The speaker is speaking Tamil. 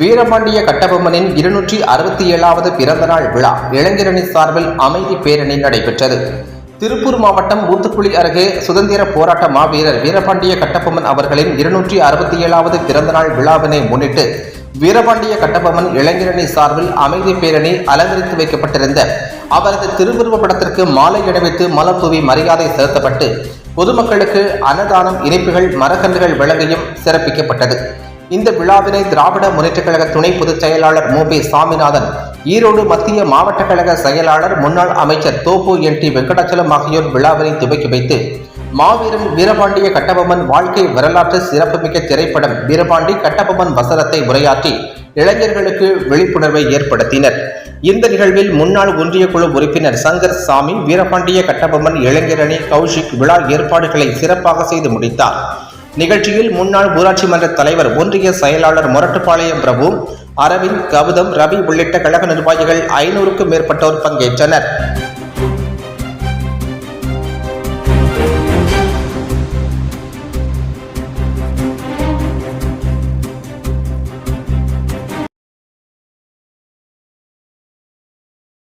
வீரபாண்டிய கட்டபொம்மனின் இருநூற்றி அறுபத்தி ஏழாவது பிறந்தநாள் விழா இளைஞரணி சார்பில் அமைதி பேரணி நடைபெற்றது. திருப்பூர் மாவட்டம் ஊத்துக்குழி அருகே சுதந்திர போராட்ட மாவீரர் வீரபாண்டிய கட்டபொம்மன் அவர்களின் இருநூற்றி அறுபத்தி ஏழாவது பிறந்தநாள் விழாவினை முன்னிட்டு வீரபாண்டிய கட்டபொம்மன் இளைஞரணி சார்பில் அமைதி பேரணி அலங்கரித்து வைக்கப்பட்டிருந்த அவரது திருவுருவ படத்திற்கு மாலை அணிவித்து மலர் மரியாதை செலுத்தப்பட்டு பொதுமக்களுக்கு அன்னதானம் இனிப்புகள் மரக்கன்றுகள் வழங்கியும் சிறப்பிக்கப்பட்டது. இந்த விழாவினை திராவிட முன்னேற்றக் கழக துணை பொதுச் செயலாளர் மு. பி. சாமிநாதன் ஈரோடு மத்திய மாவட்ட கழக செயலாளர் முன்னாள் அமைச்சர் தோப்பு என். டி. வெங்கடாச்சலம் ஆகியோர் விழாவினை துவக்கி வைத்து மாவீரன் வீரபாண்டிய கட்டபொம்மன் வாழ்க்கை வரலாற்று சிறப்புமிக்க திரைப்படம் வீரபாண்டி கட்டபொம்மன் வசனத்தை உரையாற்றி இளைஞர்களுக்கு விழிப்புணர்வை ஏற்படுத்தினர். இந்த நிகழ்வில் முன்னாள் ஒன்றிய குழு உறுப்பினர் சங்கர் சாமி வீரபாண்டிய கட்டபொம்மன் இளைஞரணி கௌஷிக் விழா ஏற்பாடுகளை சிறப்பாக செய்து முடித்தார். நிகழ்ச்சியில் முன்னாள் ஊராட்சி மன்ற தலைவர் ஒன்றிய செயலாளர் மொரட்டுப்பாளையம் பிரபு அரவிந்த் கௌதம் ரவி உள்ளிட்ட கழக நிர்வாகிகள் ஐநூறுக்கும் மேற்பட்டோர் பங்கேற்றனர்.